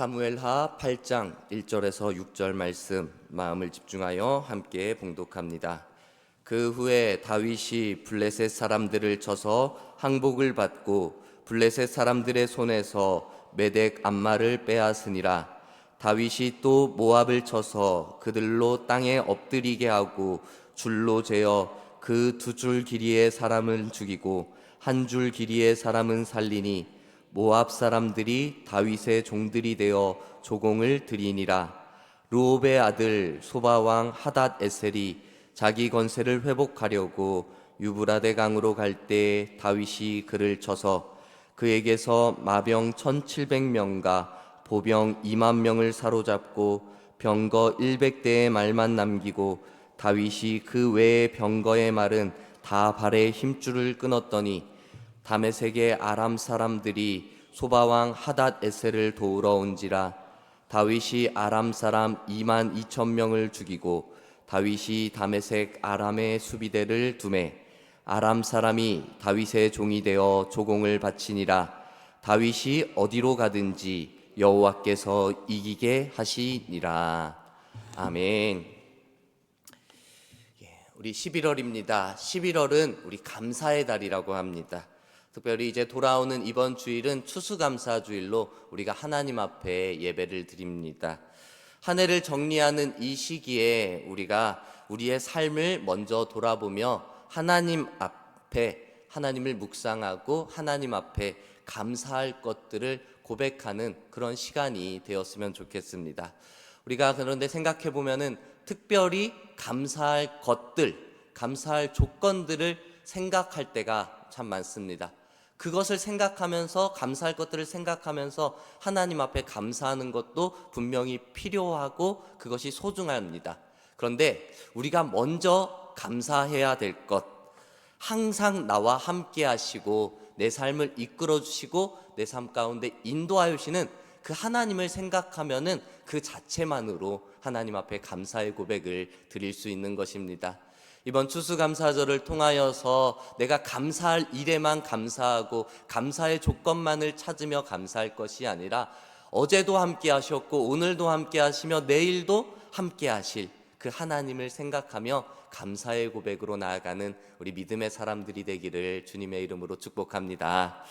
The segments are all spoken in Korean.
사무엘하 8장 1절에서 6절 말씀 마음을 집중하여 함께 봉독합니다. 그 후에 다윗이 블레셋 사람들을 쳐서 항복을 받고 블레셋 사람들의 손에서 메덱 암마를 빼앗으니라 다윗이 또 모압을 쳐서 그들로 땅에 엎드리게 하고 줄로 재어 그 두 줄 길이의 사람은 죽이고 한 줄 길이의 사람은 살리니 모압 사람들이 다윗의 종들이 되어 조공을 드리니라. 루옵의 아들 소바 왕 하닷 에셀이 자기 건세를 회복하려고 유브라데 강으로 갈 때 다윗이 그를 쳐서 그에게서 마병 1700명과 보병 2만 명을 사로잡고 병거 100대의 말만 남기고 다윗이 그 외의 병거의 말은 다 발에 힘줄을 끊었더니 다메섹의 아람 사람들이 소바왕 하닷 에셀을 도우러 온지라 다윗이 아람 사람 2만 2천 명을 죽이고 다윗이 다메섹 아람의 수비대를 두매 아람 사람이 다윗의 종이 되어 조공을 바치니라 다윗이 어디로 가든지 여호와께서 이기게 하시니라 아멘. 예, 우리 11월입니다. 11월은 우리 감사의 달이라고 합니다. 특별히 이제 돌아오는 이번 주일은 추수감사 주일로 우리가 하나님 앞에 예배를 드립니다. 한 해를 정리하는 이 시기에 우리가 우리의 삶을 먼저 돌아보며 하나님 앞에 하나님을 묵상하고 하나님 앞에 감사할 것들을 고백하는 그런 시간이 되었으면 좋겠습니다. 우리가 그런데 생각해 보면은 특별히 감사할 것들, 감사할 조건들을 생각할 때가 참 많습니다. 그것을 생각하면서 감사할 것들을 생각하면서 하나님 앞에 감사하는 것도 분명히 필요하고 그것이 소중합니다. 그런데 우리가 먼저 감사해야 될 것, 항상 나와 함께 하시고 내 삶을 이끌어 주시고 내 삶 가운데 인도하여 주시는 그 하나님을 생각하면은 그 자체만으로 하나님 앞에 감사의 고백을 드릴 수 있는 것입니다. 이번 추수감사절을 통하여서 내가 감사할 일에만 감사하고 감사의 조건만을 찾으며 감사할 것이 아니라 어제도 함께 하셨고 오늘도 함께 하시며 내일도 함께 하실 그 하나님을 생각하며 감사의 고백으로 나아가는 우리 믿음의 사람들이 되기를 주님의 이름으로 축복합니다.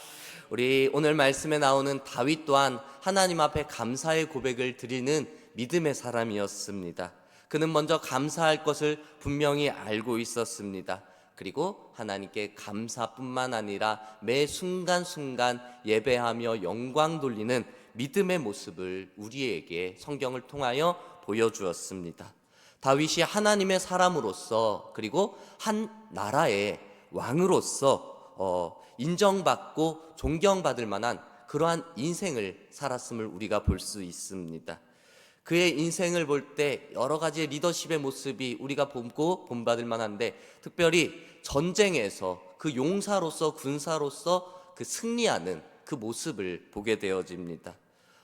우리 오늘 말씀에 나오는 다윗 또한 하나님 앞에 감사의 고백을 드리는 믿음의 사람이었습니다. 그는 먼저 감사할 것을 분명히 알고 있었습니다. 그리고 하나님께 감사뿐만 아니라 매 순간순간 예배하며 영광 돌리는 믿음의 모습을 우리에게 성경을 통하여 보여주었습니다. 다윗이 하나님의 사람으로서 그리고 한 나라의 왕으로서 어, 인정받고 존경받을 만한 그러한 인생을 살았음을 우리가 볼 수 있습니다. 그의 인생을 볼 때 여러 가지의 리더십의 모습이 우리가 보고 본받을 만한데 특별히 전쟁에서 그 용사로서 군사로서 그 승리하는 그 모습을 보게 되어집니다.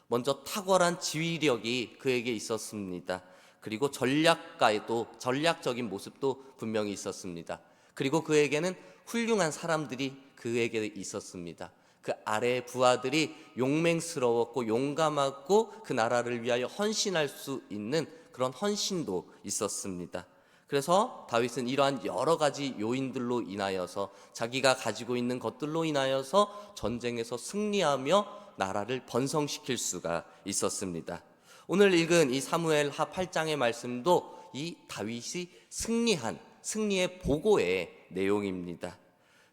먼저 탁월한 지휘력이 그에게 있었습니다. 그리고 전략가에도 전략적인 모습도 분명히 있었습니다. 그리고 그에게는 훌륭한 사람들이 그에게 있었습니다. 그 아래의 부하들이 용맹스러웠고 용감하고 그 나라를 위하여 헌신할 수 있는 그런 헌신도 있었습니다. 그래서 다윗은 이러한 여러 가지 요인들로 인하여서 자기가 가지고 있는 것들로 인하여서 전쟁에서 승리하며 나라를 번성시킬 수가 있었습니다. 오늘 읽은 이 사무엘 하 8장의 말씀도 이 다윗이 승리한 승리의 보고의 내용입니다.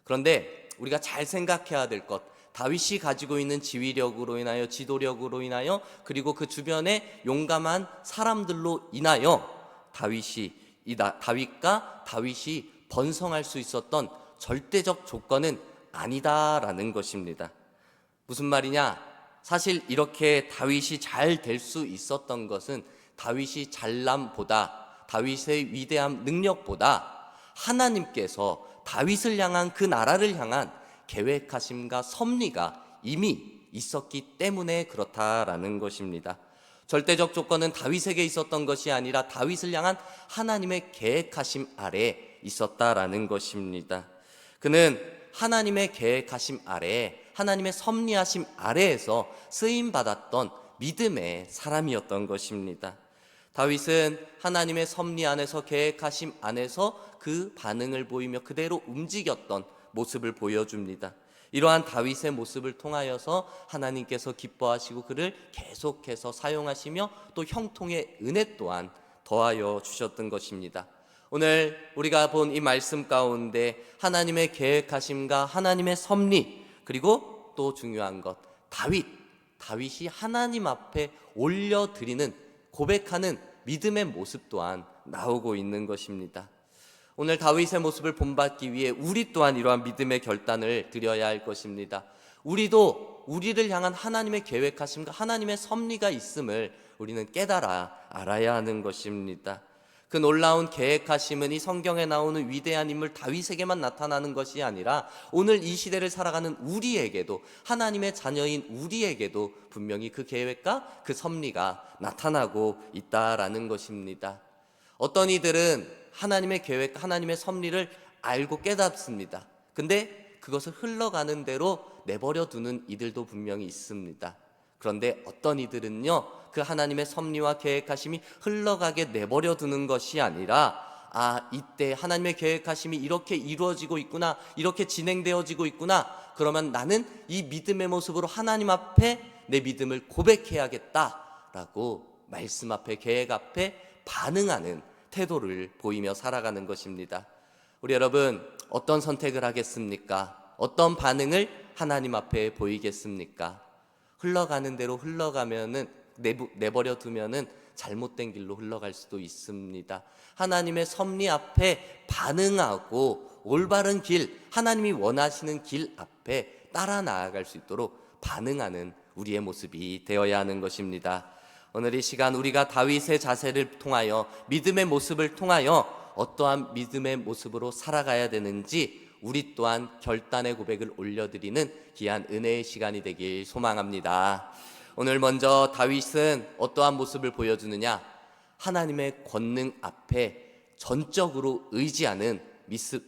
그런데 우리가 잘 생각해야 될 것, 다윗이 가지고 있는 지휘력으로 인하여 지도력으로 인하여 그리고 그 주변에 용감한 사람들로 인하여 다윗이 이 나- 다윗과 다윗이 번성할 수 있었던 절대적 조건은 아니다라는 것입니다. 무슨 말이냐? 사실 이렇게 다윗이 잘 될 수 있었던 것은 다윗이 잘남보다 다윗의 위대한 능력보다 하나님께서 다윗을 향한 그 나라를 향한 계획하심과 섭리가 이미 있었기 때문에 그렇다라는 것입니다. 절대적 조건은 다윗에게 있었던 것이 아니라 다윗을 향한 하나님의 계획하심 아래 있었다라는 것입니다. 그는 하나님의 계획하심 아래 하나님의 섭리하심 아래에서 쓰임 받았던 믿음의 사람이었던 것입니다. 다윗은 하나님의 섭리 안에서 계획하심 안에서 그 반응을 보이며 그대로 움직였던 모습을 보여줍니다. 이러한 다윗의 모습을 통하여서 하나님께서 기뻐하시고 그를 계속해서 사용하시며 또 형통의 은혜 또한 더하여 주셨던 것입니다. 오늘 우리가 본 이 말씀 가운데 하나님의 계획하심과 하나님의 섭리 그리고 또 중요한 것 다윗 다윗이 하나님 앞에 올려 드리는 고백하는 믿음의 모습 또한 나오고 있는 것입니다. 오늘 다윗의 모습을 본받기 위해 우리 또한 이러한 믿음의 결단을 드려야 할 것입니다. 우리도 우리를 향한 하나님의 계획하심과 하나님의 섭리가 있음을 우리는 깨달아 알아야 하는 것입니다. 그 놀라운 계획하심은 이 성경에 나오는 위대한 인물 다윗에게만 나타나는 것이 아니라 오늘 이 시대를 살아가는 우리에게도 하나님의 자녀인 우리에게도 분명히 그 계획과 그 섭리가 나타나고 있다라는 것입니다. 어떤 이들은 하나님의 계획, 하나님의 섭리를 알고 깨닫습니다. 근데 그것을 흘러가는 대로 내버려 두는 이들도 분명히 있습니다. 그런데 어떤 이들은요, 그 하나님의 섭리와 계획하심이 흘러가게 내버려 두는 것이 아니라, 아, 이때 하나님의 계획하심이 이렇게 이루어지고 있구나, 이렇게 진행되어지고 있구나, 그러면 나는 이 믿음의 모습으로 하나님 앞에 내 믿음을 고백해야겠다라고 말씀 앞에, 계획 앞에 반응하는 태도를 보이며 살아가는 것입니다. 우리 여러분, 어떤 선택을 하겠습니까? 어떤 반응을 하나님 앞에 보이겠습니까? 흘러가는 대로 흘러가면은 내버려 두면은 잘못된 길로 흘러갈 수도 있습니다. 하나님의 섭리 앞에 반응하고 올바른 길, 하나님이 원하시는 길 앞에 따라 나아갈 수 있도록 반응하는 우리의 모습이 되어야 하는 것입니다. 오늘 이 시간 우리가 다윗의 자세를 통하여 믿음의 모습을 통하여 어떠한 믿음의 모습으로 살아가야 되는지 우리 또한 결단의 고백을 올려드리는 귀한 은혜의 시간이 되길 소망합니다. 오늘 먼저 다윗은 어떠한 모습을 보여주느냐? 하나님의 권능 앞에 전적으로 의지하는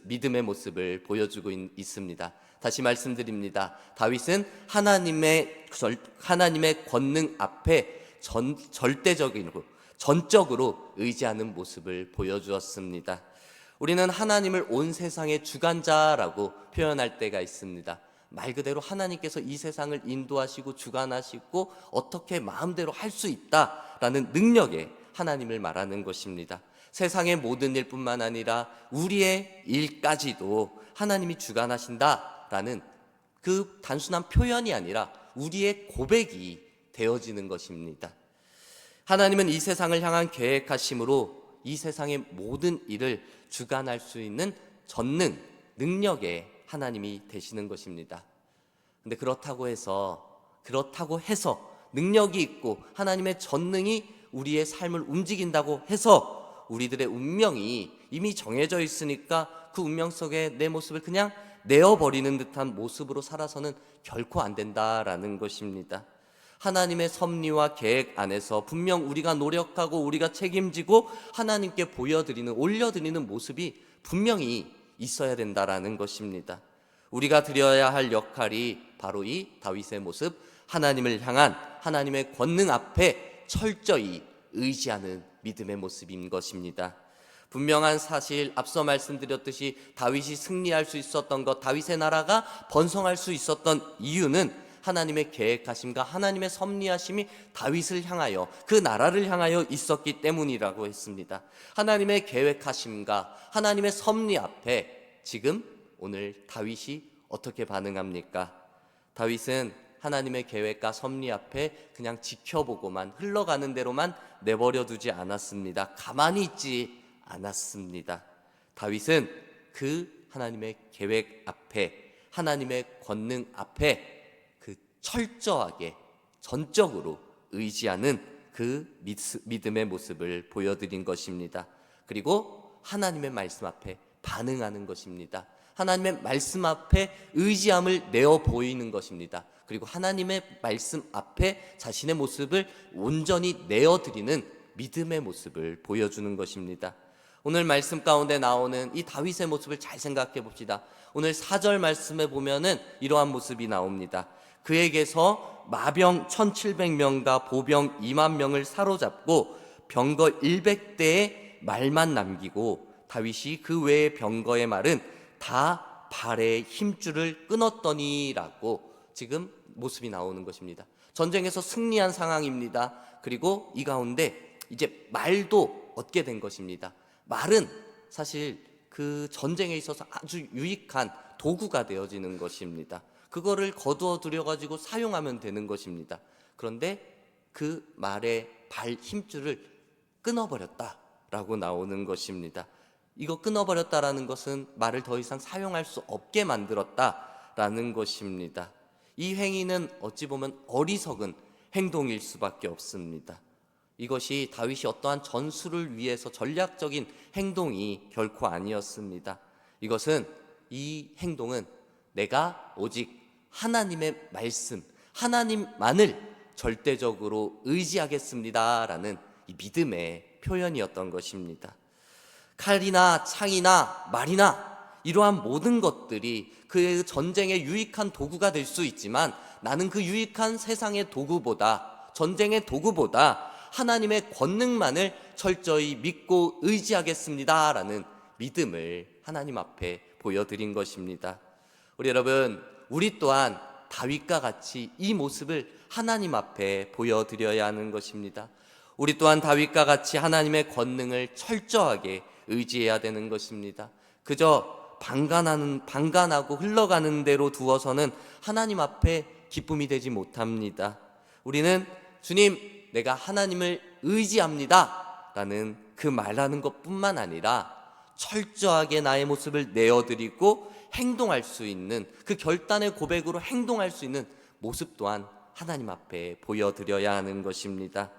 믿음의 모습을 보여주고 있습니다. 다시 말씀드립니다. 다윗은 하나님의 하나님의 권능 앞에 전, 절대적이고 전적으로 의지하는 모습을 보여주었습니다. 우리는 하나님을 온 세상의 주관자라고 표현할 때가 있습니다. 말 그대로 하나님께서 이 세상을 인도하시고 주관하시고 어떻게 마음대로 할 수 있다라는 능력에 하나님을 말하는 것입니다. 세상의 모든 일뿐만 아니라 우리의 일까지도 하나님이 주관하신다라는 그 단순한 표현이 아니라 우리의 고백이 되어지는 것입니다. 하나님은 이 세상을 향한 계획하심으로 이 세상의 모든 일을 주관할 수 있는 전능, 능력의 하나님이 되시는 것입니다. 근데 그렇다고 해서, 그렇다고 해서 능력이 있고 하나님의 전능이 우리의 삶을 움직인다고 해서 우리들의 운명이 이미 정해져 있으니까 그 운명 속에 내 모습을 그냥 내어버리는 듯한 모습으로 살아서는 결코 안 된다라는 것입니다. 하나님의 섭리와 계획 안에서 분명 우리가 노력하고 우리가 책임지고 하나님께 보여드리는 올려드리는 모습이 분명히 있어야 된다라는 것입니다. 우리가 드려야 할 역할이 바로 이 다윗의 모습, 하나님을 향한 하나님의 권능 앞에 철저히 의지하는 믿음의 모습인 것입니다. 분명한 사실 앞서 말씀드렸듯이 다윗이 승리할 수 있었던 것, 다윗의 나라가 번성할 수 있었던 이유는 하나님의 계획하심과 하나님의 섭리하심이 다윗을 향하여 그 나라를 향하여 있었기 때문이라고 했습니다. 하나님의 계획하심과 하나님의 섭리 앞에 지금 오늘 다윗이 어떻게 반응합니까? 다윗은 하나님의 계획과 섭리 앞에 그냥 지켜보고만 흘러가는 대로만 내버려 두지 않았습니다. 가만히 있지 않았습니다. 다윗은 그 하나님의 계획 앞에 하나님의 권능 앞에 철저하게 전적으로 의지하는 그 믿음의 모습을 보여드린 것입니다. 그리고 하나님의 말씀 앞에 반응하는 것입니다. 하나님의 말씀 앞에 의지함을 내어 보이는 것입니다. 그리고 하나님의 말씀 앞에 자신의 모습을 온전히 내어드리는 믿음의 모습을 보여주는 것입니다. 오늘 말씀 가운데 나오는 이 다윗의 모습을 잘 생각해 봅시다. 오늘 4절 말씀에 보면은 이러한 모습이 나옵니다. 그에게서 마병 1700명과 보병 2만 명을 사로잡고 병거 100대의 말만 남기고 다윗이 그 외의 병거의 말은 다 발의 힘줄을 끊었더니라고 지금 모습이 나오는 것입니다. 전쟁에서 승리한 상황입니다. 그리고 이 가운데 이제 말도 얻게 된 것입니다. 말은 사실 그 전쟁에 있어서 아주 유익한 도구가 되어지는 것입니다. 그거를 거두어 들여 가지고 사용하면 되는 것입니다. 그런데 그 말의 발 힘줄을 끊어버렸다라고 나오는 것입니다. 이거 끊어버렸다라는 것은 말을 더 이상 사용할 수 없게 만들었다라는 것입니다. 이 행위는 어찌 보면 어리석은 행동일 수밖에 없습니다. 이것이 다윗이 어떠한 전술을 위해서 전략적인 행동이 결코 아니었습니다. 이것은 이 행동은 내가 오직 하나님의 말씀, 하나님만을 절대적으로 의지하겠습니다라는 이 믿음의 표현이었던 것입니다. 칼이나 창이나 말이나 이러한 모든 것들이 그 전쟁의 유익한 도구가 될 수 있지만 나는 그 유익한 세상의 도구보다 전쟁의 도구보다 하나님의 권능만을 철저히 믿고 의지하겠습니다라는 믿음을 하나님 앞에 보여드린 것입니다. 우리 여러분, 우리 또한 다윗과 같이 이 모습을 하나님 앞에 보여드려야 하는 것입니다. 우리 또한 다윗과 같이 하나님의 권능을 철저하게 의지해야 되는 것입니다. 그저 방관하는 방관하고 흘러가는 대로 두어서는 하나님 앞에 기쁨이 되지 못합니다. 우리는 주님, 내가 하나님을 의지합니다 라는 그 말하는 것뿐만 아니라 철저하게 나의 모습을 내어드리고 행동할 수 있는 그 결단의 고백으로 행동할 수 있는 모습 또한 하나님 앞에 보여드려야 하는 것입니다.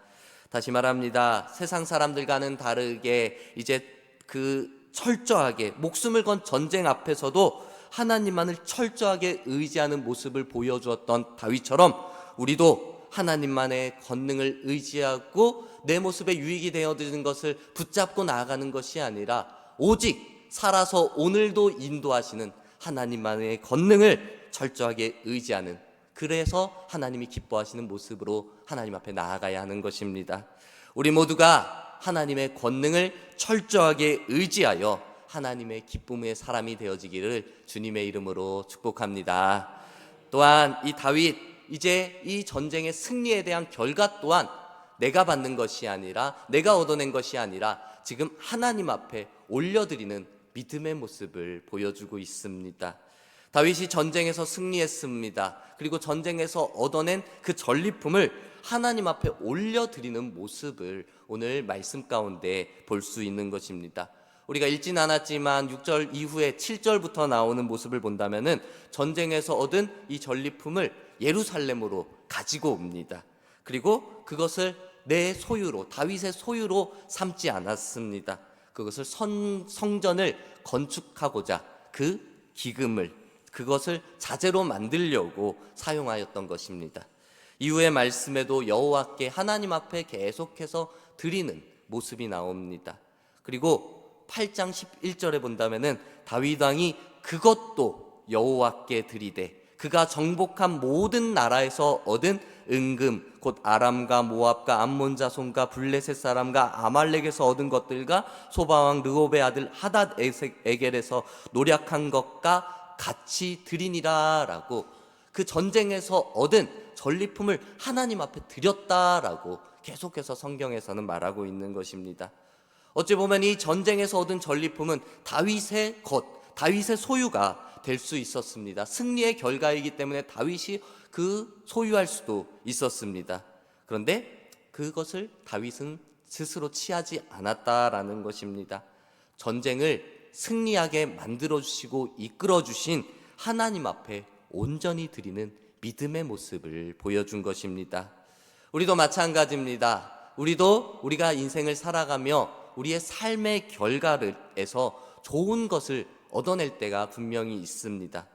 다시 말합니다. 세상 사람들과는 다르게 이제 그 철저하게 목숨을 건 전쟁 앞에서도 하나님만을 철저하게 의지하는 모습을 보여주었던 다윗처럼 우리도 하나님만의 권능을 의지하고 내 모습에 유익이 되어드는 것을 붙잡고 나아가는 것이 아니라 오직 살아서 오늘도 인도하시는 하나님만의 권능을 철저하게 의지하는 그래서 하나님이 기뻐하시는 모습으로 하나님 앞에 나아가야 하는 것입니다. 우리 모두가 하나님의 권능을 철저하게 의지하여 하나님의 기쁨의 사람이 되어지기를 주님의 이름으로 축복합니다. 또한 이 다윗 이제 이 전쟁의 승리에 대한 결과 또한 내가 받는 것이 아니라 내가 얻어낸 것이 아니라 지금 하나님 앞에 올려드리는 믿음의 모습을 보여주고 있습니다. 다윗이 전쟁에서 승리했습니다. 그리고 전쟁에서 얻어낸 그 전리품을 하나님 앞에 올려드리는 모습을 오늘 말씀 가운데 볼 수 있는 것입니다. 우리가 읽진 않았지만 6절 이후에 7절부터 나오는 모습을 본다면은 전쟁에서 얻은 이 전리품을 예루살렘으로 가지고 옵니다. 그리고 그것을 내 소유로 다윗의 소유로 삼지 않았습니다. 그것을 선, 성전을 건축하고자 그 기금을 그것을 자재로 만들려고 사용하였던 것입니다. 이후의 말씀에도 여호와께 하나님 앞에 계속해서 드리는 모습이 나옵니다. 그리고 8장 11절에 본다면은 다윗 왕이 그것도 여호와께 드리되 그가 정복한 모든 나라에서 얻은 은금 곧 아람과 모압과 암몬 자손과 블레셋 사람과 아말렉에서 얻은 것들과 소바왕 르옵의 아들 하닷 에겔에서 노력한 것과 같이 드리니라라고 그 전쟁에서 얻은 전리품을 하나님 앞에 드렸다라고 계속해서 성경에서는 말하고 있는 것입니다. 어찌 보면 이 전쟁에서 얻은 전리품은 다윗의 것, 다윗의 소유가 될 수 있었습니다. 승리의 결과이기 때문에 다윗이 그 소유할 수도 있었습니다. 그런데 그것을 다윗은 스스로 취하지 않았다라는 것입니다. 전쟁을 승리하게 만들어 주시고 이끌어 주신 하나님 앞에 온전히 드리는 믿음의 모습을 보여준 것입니다. 우리도 마찬가지입니다. 우리도 우리가 인생을 살아가며 우리의 삶의 결과를에서 좋은 것을 얻어낼 때가 분명히 있습니다.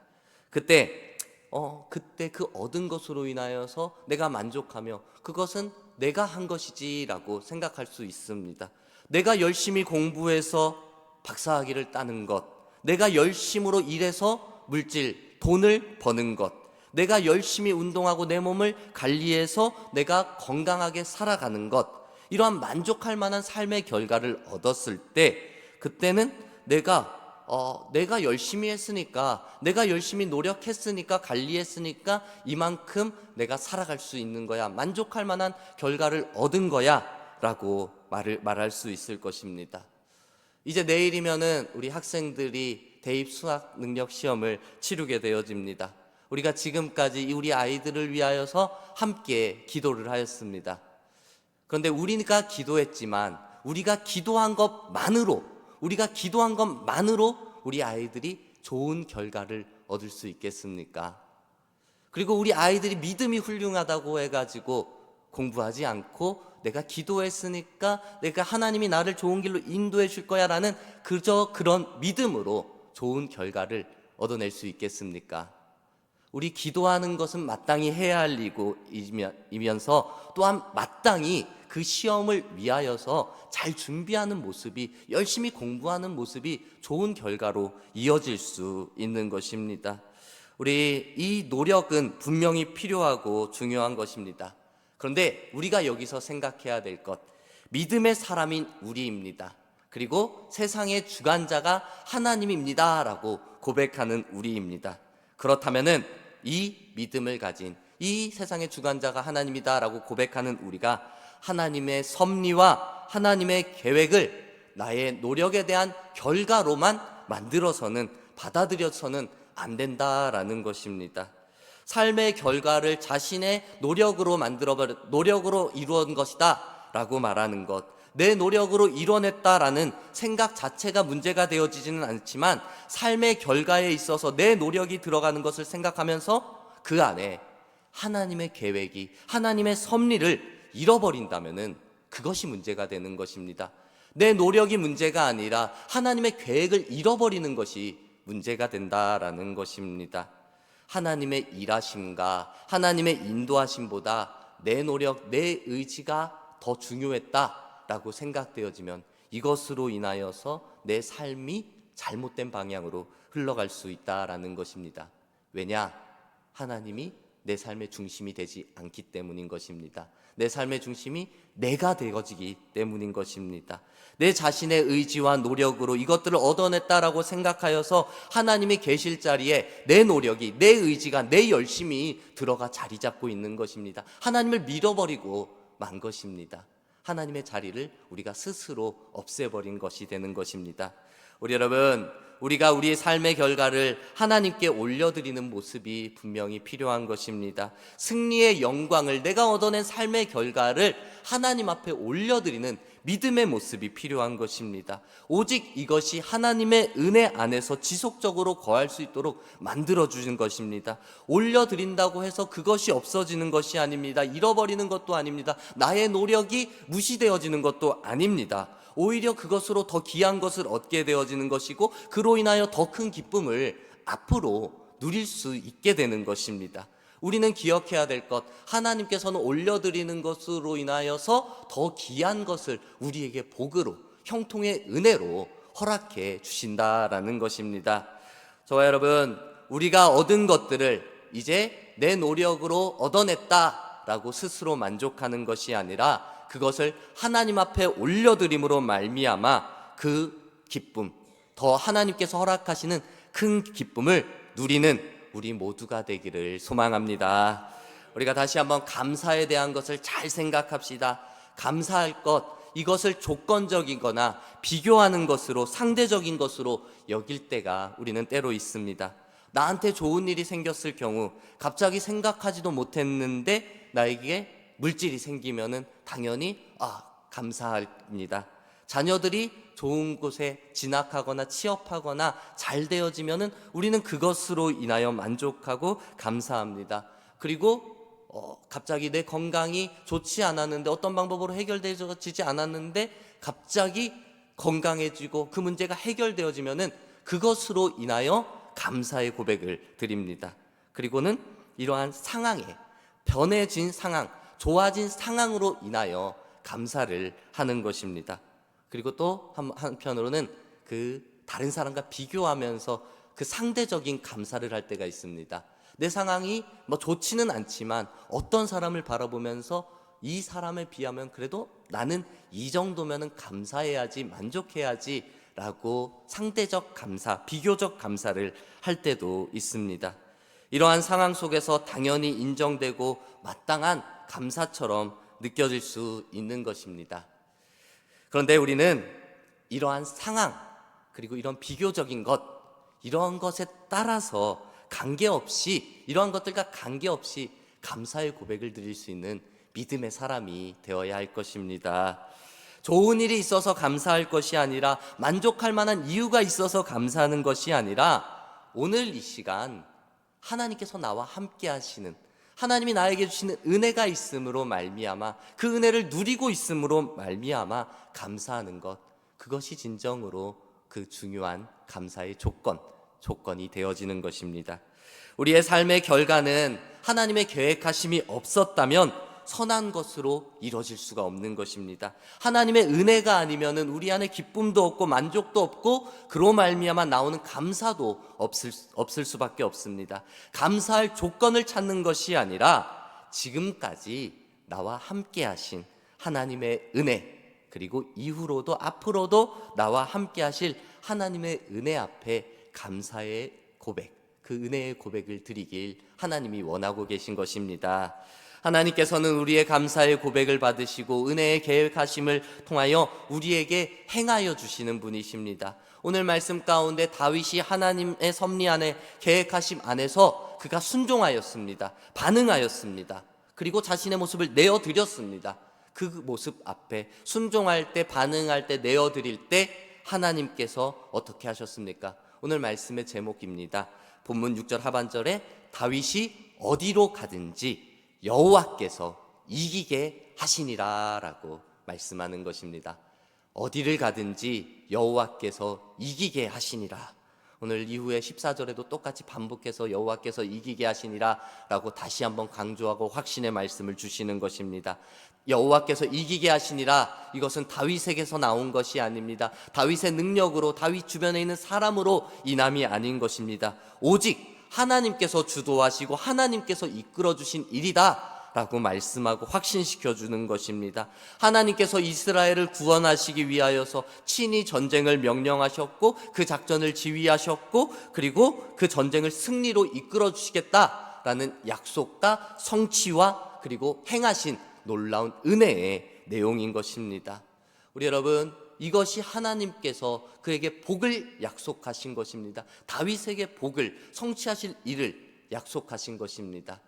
그때 어 그때 그 얻은 것으로 인하여서 내가 만족하며 그것은 내가 한 것이지라고 생각할 수 있습니다. 내가 열심히 공부해서 박사학위를 따는 것, 내가 열심으로 일해서 물질 돈을 버는 것, 내가 열심히 운동하고 내 몸을 관리해서 내가 건강하게 살아가는 것, 이러한 만족할 만한 삶의 결과를 얻었을 때, 그때는 내가 어, 내가 열심히 했으니까, 내가 열심히 노력했으니까, 관리했으니까, 이만큼 내가 살아갈 수 있는 거야. 만족할 만한 결과를 얻은 거야. 라고 말을, 말할 수 있을 것입니다. 이제 내일이면은 우리 학생들이 대입 수학 능력 시험을 치르게 되어집니다. 우리가 지금까지 우리 아이들을 위하여서 함께 기도를 하였습니다. 그런데 우리가 기도했지만 우리가 기도한 것만으로 우리가 기도한 것만으로 우리 아이들이 좋은 결과를 얻을 수 있겠습니까? 그리고 우리 아이들이 믿음이 훌륭하다고 해가지고 공부하지 않고 내가 기도했으니까 내가 하나님이 나를 좋은 길로 인도해 줄 거야라는 그저 그런 믿음으로 좋은 결과를 얻어낼 수 있겠습니까? 우리 기도하는 것은 마땅히 해야 할 일이면서 또한 마땅히 그 시험을 위하여서 잘 준비하는 모습이 열심히 공부하는 모습이 좋은 결과로 이어질 수 있는 것입니다. 우리 이 노력은 분명히 필요하고 중요한 것입니다. 그런데 우리가 여기서 생각해야 될 것, 믿음의 사람인 우리입니다. 그리고 세상의 주관자가 하나님입니다. 라고 고백하는 우리입니다. 그렇다면은 이 믿음을 가진 이 세상의 주관자가 하나님이다. 라고 고백하는 우리가 하나님의 섭리와 하나님의 계획을 나의 노력에 대한 결과로만 만들어서는 받아들여서는 안 된다라는 것입니다. 삶의 결과를 자신의 노력으로 만들어 버 노력으로 이루은 것이다라고 말하는 것. 내 노력으로 이뤄냈다라는 생각 자체가 문제가 되어지지는 않지만 삶의 결과에 있어서 내 노력이 들어가는 것을 생각하면서 그 안에 하나님의 계획이 하나님의 섭리를 잃어버린다면은 그것이 문제가 되는 것입니다. 내 노력이 문제가 아니라 하나님의 계획을 잃어버리는 것이 문제가 된다라는 것입니다. 하나님의 일하심과 하나님의 인도하심보다 내 노력, 내 의지가 더 중요했다라고 생각되어지면 이것으로 인하여서 내 삶이 잘못된 방향으로 흘러갈 수 있다라는 것입니다. 왜냐? 하나님이 내 삶의 중심이 되지 않기 때문인 것입니다. 내 삶의 중심이 내가 되어지기 때문인 것입니다. 내 자신의 의지와 노력으로 이것들을 얻어냈다라고 생각하여서 하나님이 계실 자리에 내 노력이, 내 의지가, 내 열심이 들어가 자리 잡고 있는 것입니다. 하나님을 밀어버리고 만 것입니다. 하나님의 자리를 우리가 스스로 없애버린 것이 되는 것입니다. 우리 여러분, 우리가 우리의 삶의 결과를 하나님께 올려드리는 모습이 분명히 필요한 것입니다. 승리의 영광을 내가 얻어낸 삶의 결과를 하나님 앞에 올려드리는 믿음의 모습이 필요한 것입니다. 오직 이것이 하나님의 은혜 안에서 지속적으로 거할 수 있도록 만들어 주신 것입니다. 올려드린다고 해서 그것이 없어지는 것이 아닙니다. 잃어버리는 것도 아닙니다. 나의 노력이 무시되어지는 것도 아닙니다. 오히려 그것으로 더 귀한 것을 얻게 되어지는 것이고 그로 인하여 더 큰 기쁨을 앞으로 누릴 수 있게 되는 것입니다. 우리는 기억해야 될 것, 하나님께서는 올려드리는 것으로 인하여서 더 귀한 것을 우리에게 복으로, 형통의 은혜로 허락해 주신다라는 것입니다. 저와 여러분, 우리가 얻은 것들을 이제 내 노력으로 얻어냈다라고 스스로 만족하는 것이 아니라 그것을 하나님 앞에 올려드림으로 말미암아 그 기쁨, 더 하나님께서 허락하시는 큰 기쁨을 누리는 우리 모두가 되기를 소망합니다. 우리가 다시 한번 감사에 대한 것을 잘 생각합시다. 감사할 것, 이것을 조건적이거나 비교하는 것으로 상대적인 것으로 여길 때가 우리는 때로 있습니다. 나한테 좋은 일이 생겼을 경우 갑자기 생각하지도 못했는데 나에게 물질이 생기면은 당연히 아 감사합니다. 자녀들이 좋은 곳에 진학하거나 취업하거나 잘 되어지면은 우리는 그것으로 인하여 만족하고 감사합니다. 그리고 어, 갑자기 내 건강이 좋지 않았는데 어떤 방법으로 해결되지 않았는데 갑자기 건강해지고 그 문제가 해결되어지면은 그것으로 인하여 감사의 고백을 드립니다. 그리고는 이러한 상황에 변해진 상황, 좋아진 상황으로 인하여 감사를 하는 것입니다. 그리고 또 한편으로는 그 다른 사람과 비교하면서 그 상대적인 감사를 할 때가 있습니다. 내 상황이 뭐 좋지는 않지만 어떤 사람을 바라보면서 이 사람에 비하면 그래도 나는 이 정도면은 감사해야지 만족해야지라고 상대적 감사, 비교적 감사를 할 때도 있습니다. 이러한 상황 속에서 당연히 인정되고 마땅한 감사처럼 느껴질 수 있는 것입니다. 그런데 우리는 이러한 상황 그리고 이런 비교적인 것 이러한 것에 따라서 관계없이 이러한 것들과 관계없이 감사의 고백을 드릴 수 있는 믿음의 사람이 되어야 할 것입니다. 좋은 일이 있어서 감사할 것이 아니라 만족할 만한 이유가 있어서 감사하는 것이 아니라 오늘 이 시간 하나님께서 나와 함께 하시는 하나님이 나에게 주시는 은혜가 있음으로 말미암아 그 은혜를 누리고 있음으로 말미암아 감사하는 것 그것이 진정으로 그 중요한 감사의 조건 조건이 되어지는 것입니다. 우리의 삶의 결과는 하나님의 계획하심이 없었다면 선한 것으로 이루어질 수가 없는 것입니다. 하나님의 은혜가 아니면은 우리 안에 기쁨도 없고 만족도 없고 그로 말미암아 나오는 감사도 없을 없을 수밖에 없습니다. 감사할 조건을 찾는 것이 아니라 지금까지 나와 함께 하신 하나님의 은혜 그리고 이후로도 앞으로도 나와 함께 하실 하나님의 은혜 앞에 감사의 고백 그 은혜의 고백을 드리길 하나님이 원하고 계신 것입니다. 하나님께서는 우리의 감사의 고백을 받으시고 은혜의 계획하심을 통하여 우리에게 행하여 주시는 분이십니다. 오늘 말씀 가운데 다윗이 하나님의 섭리 안에 계획하심 안에서 그가 순종하였습니다. 반응하였습니다. 그리고 자신의 모습을 내어 드렸습니다. 그 모습 앞에 순종할 때 반응할 때 내어 드릴 때 하나님께서 어떻게 하셨습니까? 오늘 말씀의 제목입니다. 본문 6절 하반절에 다윗이 어디로 가든지 여호와께서 이기게 하시니라라고 말씀하는 것입니다. 어디를 가든지 여호와께서 이기게 하시니라. 오늘 이후에 14절에도 똑같이 반복해서 여호와께서 이기게 하시니라라고 다시 한번 강조하고 확신의 말씀을 주시는 것입니다. 여호와께서 이기게 하시니라 이것은 다윗에게서 나온 것이 아닙니다. 다윗의 능력으로 다윗 주변에 있는 사람으로 인함이 아닌 것입니다. 오직 하나님께서 주도하시고 하나님께서 이끌어 주신 일이다. 라고 말씀하고 확신시켜 주는 것입니다. 하나님께서 이스라엘을 구원하시기 위하여서 친히 전쟁을 명령하셨고 그 작전을 지휘하셨고 그리고 그 전쟁을 승리로 이끌어 주시겠다라는 약속과 성취와 그리고 행하신 놀라운 은혜의 내용인 것입니다. 우리 여러분 이것이 하나님께서 그에게 복을 약속하신 것입니다. 다윗에게 복을 성취하실 일을 약속하신 것입니다.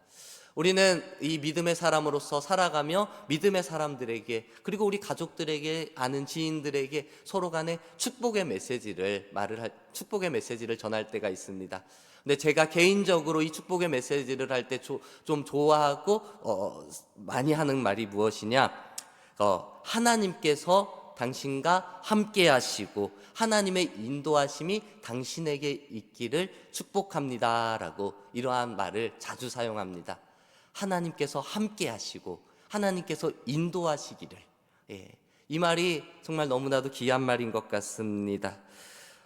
우리는 이 믿음의 사람으로서 살아가며 믿음의 사람들에게 그리고 우리 가족들에게 아는 지인들에게 서로 간에 축복의 메시지를 말을 할 축복의 메시지를 전할 때가 있습니다. 근데 제가 개인적으로 이 축복의 메시지를 할 때 좀 좋아하고 어, 많이 하는 말이 무엇이냐? 어, 하나님께서 당신과 함께 하시고 하나님의 인도하심이 당신에게 있기를 축복합니다라고 이러한 말을 자주 사용합니다. 하나님께서 함께 하시고 하나님께서 인도하시기를. 예. 이 말이 정말 너무나도 귀한 말인 것 같습니다.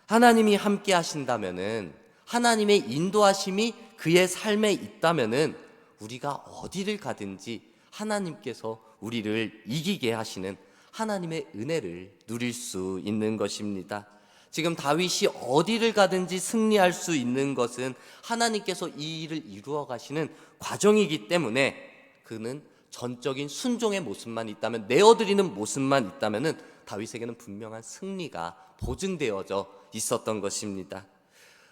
하나님이 함께 하신다면은 하나님의 인도하심이 그의 삶에 있다면은 우리가 어디를 가든지 하나님께서 우리를 이기게 하시는 하나님의 은혜를 누릴 수 있는 것입니다. 지금 다윗이 어디를 가든지 승리할 수 있는 것은 하나님께서 이 일을 이루어 가시는 과정이기 때문에 그는 전적인 순종의 모습만 있다면 내어드리는 모습만 있다면은 다윗에게는 분명한 승리가 보증되어져 있었던 것입니다.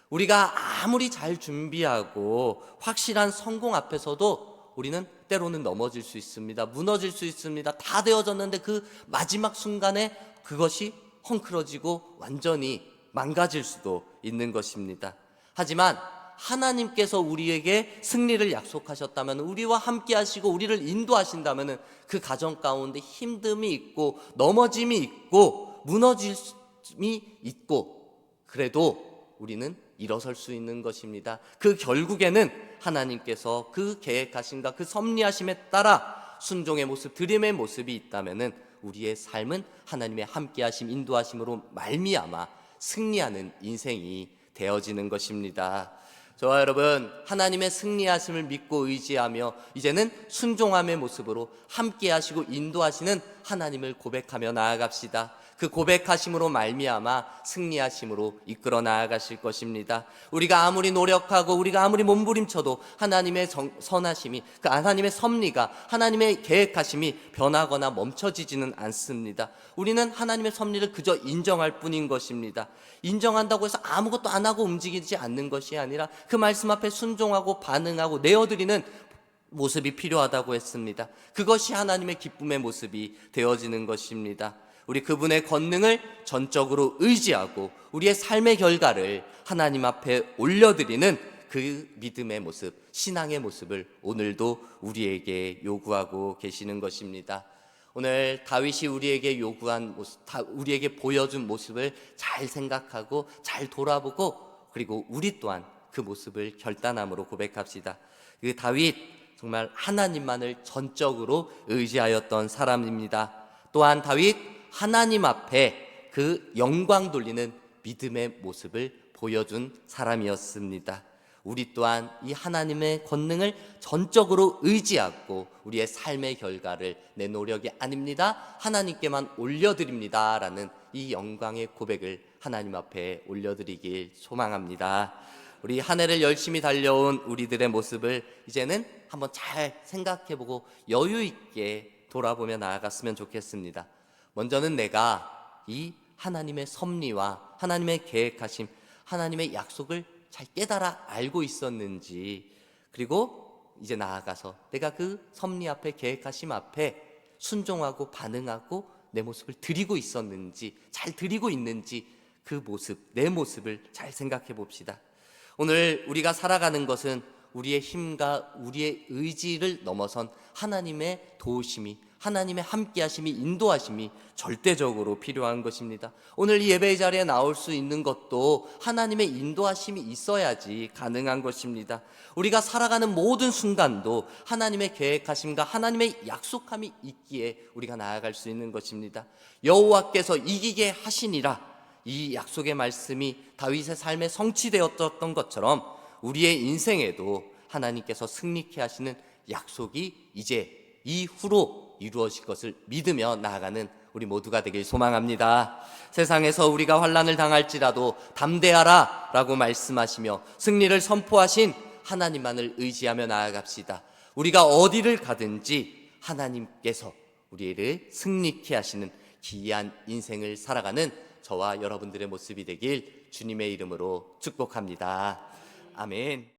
우리가 아무리 잘 준비하고 확실한 성공 앞에서도 우리는 때로는 넘어질 수 있습니다. 무너질 수 있습니다. 다 되어졌는데 그 마지막 순간에 그것이 헝클어지고 완전히 망가질 수도 있는 것입니다. 하지만 하나님께서 우리에게 승리를 약속하셨다면 우리와 함께 하시고 우리를 인도하신다면 그 가정 가운데 힘듦이 있고 넘어짐이 있고 무너짐이 있고 그래도 우리는 일어설 수 있는 것입니다. 그 결국에는 하나님께서 그 계획하심과 그 섭리하심에 따라 순종의 모습, 드림의 모습이 있다면은 우리의 삶은 하나님의 함께하심, 인도하심으로 말미암아 승리하는 인생이 되어지는 것입니다. 저와 여러분 하나님의 승리하심을 믿고 의지하며 이제는 순종함의 모습으로 함께 하시고 인도하시는 하나님을 고백하며 나아갑시다. 그 고백하심으로 말미암아 승리하심으로 이끌어 나아가실 것입니다. 우리가 아무리 노력하고 우리가 아무리 몸부림쳐도 하나님의 정- 선하심이 그 하나님의 섭리가 하나님의 계획하심이 변하거나 멈춰지지는 않습니다. 우리는 하나님의 섭리를 그저 인정할 뿐인 것입니다. 인정한다고 해서 아무것도 안 하고 움직이지 않는 것이 아니라 그 말씀 앞에 순종하고 반응하고 내어드리는 모습이 필요하다고 했습니다. 그것이 하나님의 기쁨의 모습이 되어지는 것입니다. 우리 그분의 권능을 전적으로 의지하고 우리의 삶의 결과를 하나님 앞에 올려드리는 그 믿음의 모습, 신앙의 모습을 오늘도 우리에게 요구하고 계시는 것입니다. 오늘 다윗이 우리에게 요구한 모습, 다- 우리에게 보여준 모습을 잘 생각하고 잘 돌아보고 그리고 우리 또한 그 모습을 결단함으로 고백합시다. 그 다윗 정말 하나님만을 전적으로 의지하였던 사람입니다. 또한 다윗 하나님 앞에 그 영광 돌리는 믿음의 모습을 보여준 사람이었습니다. 우리 또한 이 하나님의 권능을 전적으로 의지하고 우리의 삶의 결과를 내 노력이 아닙니다. 하나님께만 올려드립니다 라는 이 영광의 고백을 하나님 앞에 올려드리길 소망합니다. 우리 한 해를 열심히 달려온 우리들의 모습을 이제는 한번 잘 생각해보고 여유 있게 돌아보며 나아갔으면 좋겠습니다. 먼저는 내가 이 하나님의 섭리와 하나님의 계획하심, 하나님의 약속을 잘 깨달아 알고 있었는지, 그리고 이제 나아가서 내가 그 섭리 앞에 계획하심 앞에 순종하고 반응하고 내 모습을 드리고 있었는지, 잘 드리고 있는지 그 모습, 내 모습을 잘 생각해 봅시다. 오늘 우리가 살아가는 것은 우리의 힘과 우리의 의지를 넘어선 하나님의 도우심이 하나님의 함께하심이 인도하심이 절대적으로 필요한 것입니다. 오늘 이 예배의 자리에 나올 수 있는 것도 하나님의 인도하심이 있어야지 가능한 것입니다. 우리가 살아가는 모든 순간도 하나님의 계획하심과 하나님의 약속함이 있기에 우리가 나아갈 수 있는 것입니다. 여호와께서 이기게 하시니라 이 약속의 말씀이 다윗의 삶에 성취되었던 것처럼 우리의 인생에도 하나님께서 승리케 하시는 약속이 이제 이후로 이루어질 것을 믿으며 나아가는 우리 모두가 되길 소망합니다. 세상에서 우리가 환란을 당할지라도 담대하라라고 말씀하시며 승리를 선포하신 하나님만을 의지하며 나아갑시다. 우리가 어디를 가든지 하나님께서 우리를 승리케 하시는 기이한 인생을 살아가는 저와 여러분들의 모습이 되길 주님의 이름으로 축복합니다. 아멘.